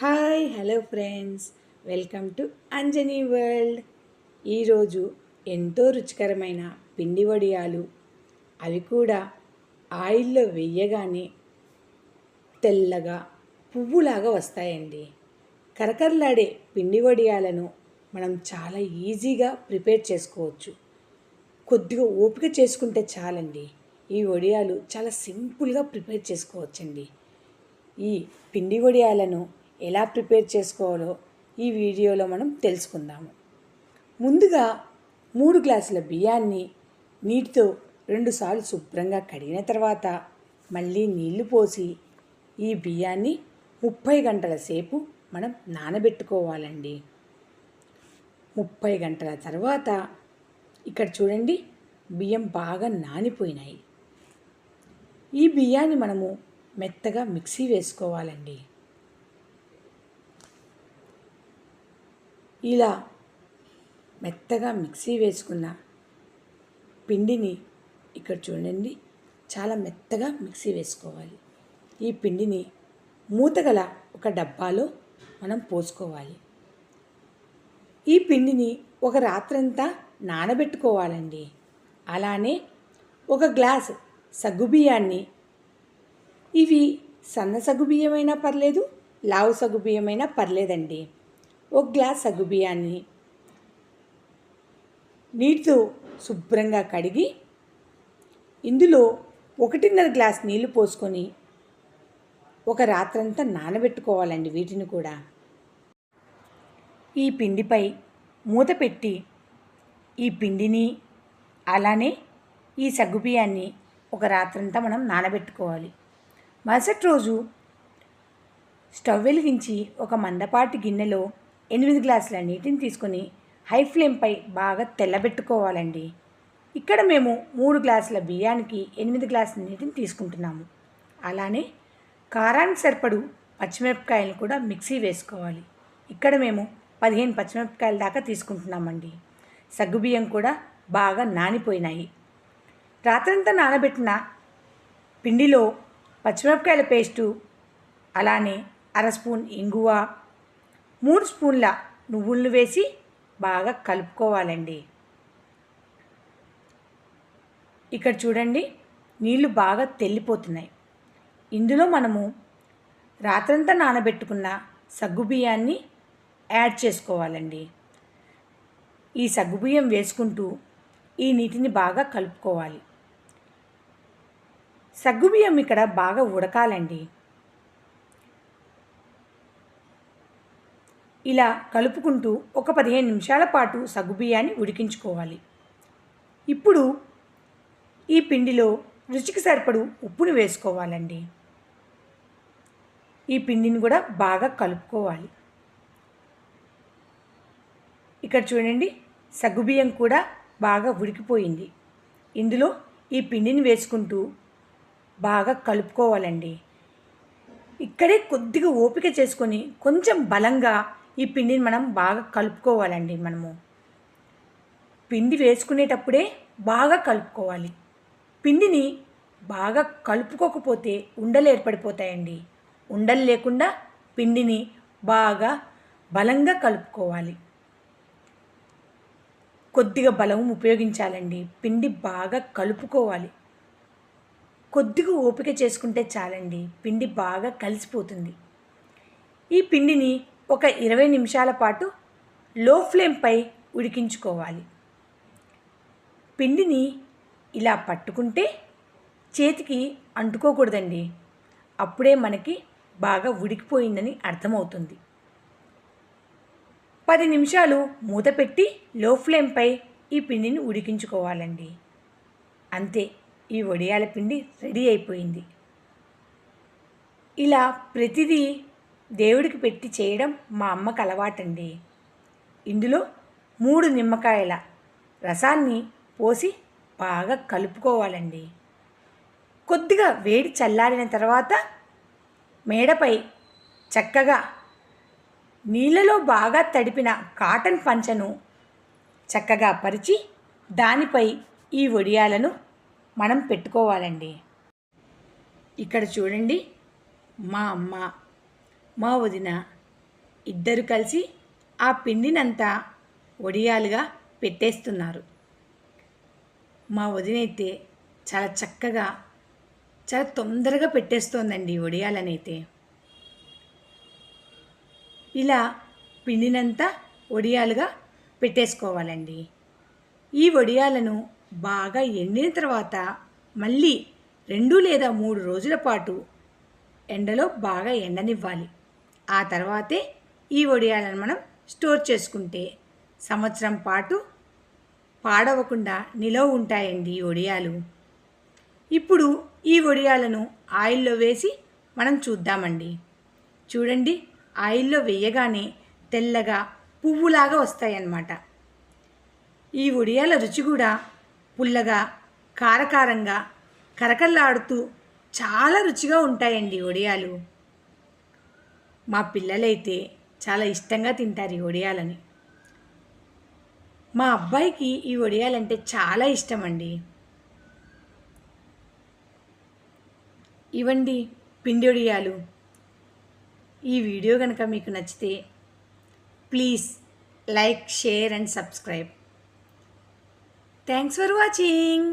Hi hello friends welcome to Anjani world ఈరోజు ఎంతో రుచికరమైన పిండి వడియాలు. అవి కూడా ఆయిల్లో వెయ్యగానే తెల్లగా పువ్వులాగా వస్తాయండి. కరకరలాడే పిండి వడియాలను మనం చాలా ఈజీగా ప్రిపేర్ చేసుకోవచ్చు. కొద్దిగా ఓపిక చేసుకుంటే చాలండి. ఈ వడియాలు చాలా సింపుల్గా ప్రిపేర్ చేసుకోవచ్చండి. ఈ పిండి వడియాలను ఎలా ప్రిపేర్ చేసుకోవాలో ఈ వీడియోలో మనం తెలుసుకుందాము. ముందుగా మూడు గ్లాసుల బియ్యాన్ని నీటితో రెండుసార్లు శుభ్రంగా కడిగిన తర్వాత మళ్ళీ నీళ్ళు పోసి ఈ బియ్యాన్ని ముప్పై గంటల సేపు మనం నానబెట్టుకోవాలండి. ముప్పై గంటల తర్వాత ఇక్కడ చూడండి బియ్యం బాగా నానిపోయినాయి. ఈ బియ్యాన్ని మనము మెత్తగా మిక్సీ వేసుకోవాలండి. ఇలా మెత్తగా మిక్సీ వేసుకున్న పిండిని ఇక్కడ చూడండి. చాలా మెత్తగా మిక్సీ వేసుకోవాలి. ఈ పిండిని మూతగల ఒక డబ్బాలో మనం పోసుకోవాలి. ఈ పిండిని ఒక రాత్రంతా నానబెట్టుకోవాలండి. అలానే ఒక గ్లాస్ సగ్గుబియ్యాన్ని ఇవి సన్న సగ్గుబియ్యమైనా పర్లేదు లావు సగ్గుబియ్యమైనా పర్లేదండి. ఒక గ్లాస్ సగ్గుబియ్యాన్ని నీటితో శుభ్రంగా కడిగి ఇందులో ఒకటిన్నర గ్లాస్ నీళ్ళు పోసుకొని ఒక రాత్రంతా నానబెట్టుకోవాలండి వీటిని కూడా. ఈ పిండిపై మూత పెట్టి ఈ పిండిని అలానే ఈ సగ్గుబియ్యాన్ని ఒక రాత్రంతా మనం నానబెట్టుకోవాలి. మరుసటి రోజు స్టవ్ వెలిగించి ఒక మందపాటి గిన్నెలో ఎనిమిది గ్లాసుల నీటిని తీసుకొని హై ఫ్లేమ్పై బాగా తెల్లబెట్టుకోవాలండి. ఇక్కడ మేము మూడు గ్లాసుల బియ్యానికి ఎనిమిది గ్లాసుల నీటిని తీసుకుంటున్నాము. అలానే కారానికి సరిపడు పచ్చిమిరపకాయలు కూడా మిక్సీ వేసుకోవాలి. ఇక్కడ మేము పదిహేను పచ్చిమిరపకాయల దాకా తీసుకుంటున్నామండి. సగ్గుబియ్యం కూడా బాగా నానిపోయినాయి. రాత్రంతా నానబెట్టిన పిండిలో పచ్చిమిరపకాయల పేస్టు అలానే అర స్పూన్ ఇంగువ మూడు స్పూన్ల నువ్వులను వేసి బాగా కలుపుకోవాలండి. ఇక్కడ చూడండి నీళ్ళు బాగా తెల్లిపోతున్నాయి. ఇందులో మనము రాత్రంతా నానబెట్టుకున్న సగ్గుబియ్యాన్ని యాడ్ చేసుకోవాలండి. ఈ సగ్గుబియ్యం వేసుకుంటూ ఈ నీటిని బాగా కలుపుకోవాలి. సగ్గుబియ్యం ఇక్కడ బాగా ఉడకాలండి. ఇలా కలుపుకుంటూ ఒక పదిహేను నిమిషాల పాటు సగ్గుబియ్యాన్ని ఉడికించుకోవాలి. ఇప్పుడు ఈ పిండిలో రుచికి సరిపడు ఉప్పుని వేసుకోవాలండి. ఈ పిండిని కూడా బాగా కలుపుకోవాలి. ఇక్కడ చూడండి సగ్గుబియ్యం కూడా బాగా ఉడికిపోయింది. ఇందులో ఈ పిండిని వేసుకుంటూ బాగా కలుపుకోవాలండి. ఇక్కడే కొద్దిగా ఓపిక చేసుకొని కొంచెం బలంగా ఈ పిండిని మనం బాగా కలుపుకోవాలండి మనము. పిండి వేసుకునేటప్పుడే బాగా కలుపుకోవాలి. పిండిని బాగా కలుపుకోకపోతే ఉండలు ఏర్పడిపోతాయండి. ఉండలు లేకుండా పిండిని బాగా బలంగా కలుపుకోవాలి. కొద్దిగా బలం ఉపయోగించాలండి. పిండి బాగా కలుపుకోవాలి. కొద్దిగా ఓపిక చేసుకుంటే చాలండి. పిండి బాగా కలిసిపోతుంది. ఈ పిండిని ఒక ఇరవై నిమిషాల పాటు లో ఫ్లేమ్పై ఉడికించుకోవాలి. పిండిని ఇలా పట్టుకుంటే చేతికి అంటుకోకూడదండి. అప్పుడే మనకి బాగా ఉడికిపోయిందని అర్థమవుతుంది. పది నిమిషాలు మూత పెట్టి లో ఫ్లేమ్పై ఈ పిండిని ఉడికించుకోవాలండి. అంతే ఈ వడియాల పిండి రెడీ అయిపోయింది. ఇలా ప్రతిదీ దేవుడికి పెట్టి చేయడం మా అమ్మకు అలవాటండి. ఇందులో మూడు నిమ్మకాయల రసాన్ని పోసి బాగా కలుపుకోవాలండి. కొద్దిగా వేడి చల్లారిన తర్వాత మేడపై చక్కగా నీళ్ళలో బాగా తడిపిన కాటన్ పంచను చక్కగా పరిచి దానిపై ఈ వడియాలను మనం పెట్టుకోవాలండి. ఇక్కడ చూడండి మా అమ్మ మా వదిన ఇద్దరు కలిసి ఆ పిండినంతా వడియాలుగా పెట్టేస్తున్నారు. మా వదినైతే చాలా చక్కగా చాలా తొందరగా పెట్టేస్తోందండి ఒడియాలనైతే. వడియాలనైతే ఇలా పిండినంతా వడియాలుగా పెట్టేసుకోవాలండి. ఈ వడియాలను బాగా ఎండిన తర్వాత మళ్ళీ రెండు లేదా మూడు రోజుల పాటు ఎండలో బాగా ఎండనివ్వాలి. ఆ తర్వాతే ఈ వడియాలను మనం స్టోర్ చేసుకుంటే సంవత్సరం పాటు పాడవకుండా నిలవ ఉంటాయండి ఈ వడియాలు ఇప్పుడు ఈ వడియాలను ఆయిల్లో వేసి మనం చూద్దామండి. చూడండి ఆయిల్లో వేయగానే తెల్లగా పువ్వులాగా వస్తాయన్నమాట. ఈ వడియాల రుచి కూడా పుల్లగా కారకారంగా కరకల్లాడుతూ చాలా రుచిగా ఉంటాయండి ఒడియాలు. వడియాలు మా పిల్లలైతే చాలా ఇష్టంగా తింటారు ఈ వడియాలని మా అబ్బాయికి ఈ వడియాలంటే చాలా ఇష్టం అండి ఇవండి పిండి వడియాలు ఈ వీడియో కనుక మీకు నచ్చితే please like share and subscribe. Thanks for watching.